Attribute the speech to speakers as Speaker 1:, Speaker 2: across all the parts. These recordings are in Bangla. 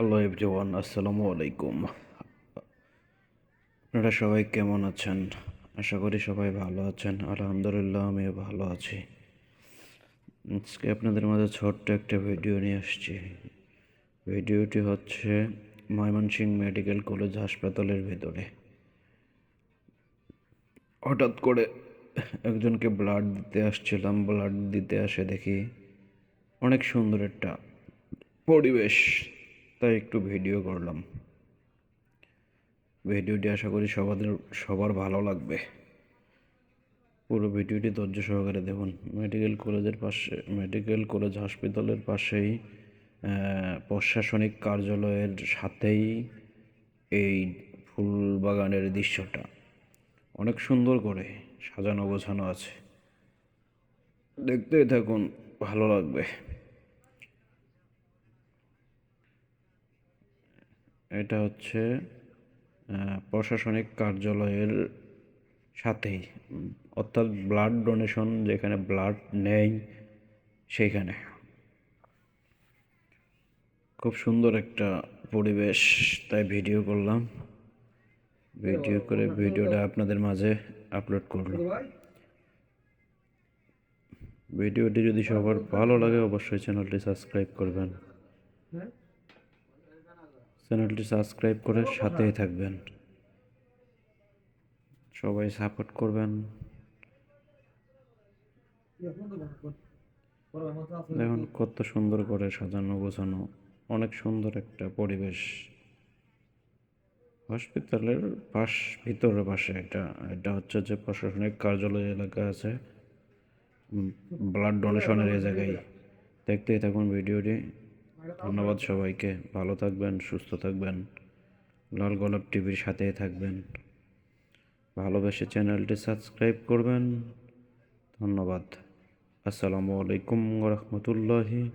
Speaker 1: হ্যালো এভরিওয়ান আসসালামু আলাইকুম আপনারা সবাই কেমন আছেন? আশা করি সবাই ভালো আছেন। আলহামদুলিল্লাহ, আমিও ভালো আছি। আজকে আপনাদের মাঝে ছোট্ট একটা ভিডিও নিয়ে আসছি। ভিডিওটি হচ্ছে ময়মনসিংহ মেডিকেল কলেজ হাসপাতালের ভেতরে। হঠাৎ করে একজনকে ব্লাড দিতে আসছিলাম। ব্লাড দিতে আসে দেখি অনেক সুন্দর একটা পরিবেশ। তাই একটু ভিডিও করলাম। ভিডিওটি আশা করি সবাদের, সবার ভালো লাগবে। পুরো ভিডিওটি ধৈর্য সহকারে দেখুন। মেডিকেল কলেজের পাশে, মেডিকেল কলেজ হাসপাতালের পাশেই প্রশাসনিক কার্যালয়ের সাথেই এই ফুল বাগানের দৃশ্যটা। অনেক সুন্দর করে সাজানো গোছানো আছে। দেখতেই থাকুন, ভালো লাগবে। এটা হচ্ছে প্রশাসনিক কার্যালয়ের সাথেই। অর্থাৎ ব্লাড ডোনেশন যেখানে ব্লাড নেই, সেইখানে। খুব সুন্দর একটা পরিবেশ তাই ভিডিও করলাম। ভিডিও করে ভিডিওটা আপনাদের মাঝে আপলোড করলাম। ভিডিওটি যদি সবার ভালো লাগে, অবশ্যই চ্যানেলটি সাবস্ক্রাইব করবেন। চ্যানেলটি সাবস্ক্রাইব করে সাথেই থাকবেন। সবাই সাপোর্ট করবেন। দেখুন কত সুন্দর করে সাজানো গোছানো। অনেক সুন্দর একটা পরিবেশ। হসপিটালের পাশ, ভিতরের পাশে এটা এটা হচ্ছে যে প্রশাসনিক কার্যালয় এলাকা আছে। ব্লাড ডোনেশনের এই জায়গায়। দেখতেই থাকুন ভিডিওটি। ধন্যবাদ সবাইকে। ভালো থাকবেন, সুস্থ থাকবেন। লাল গোলাপ টিভির সাথেই থাকবেন। ভালোবেসে চ্যানেলটি সাবস্ক্রাইব করবেন। ধন্যবাদ। আসসালামু আলাইকুম রহমতুল্লাহি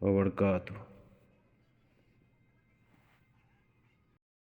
Speaker 1: ওবরকাতুহ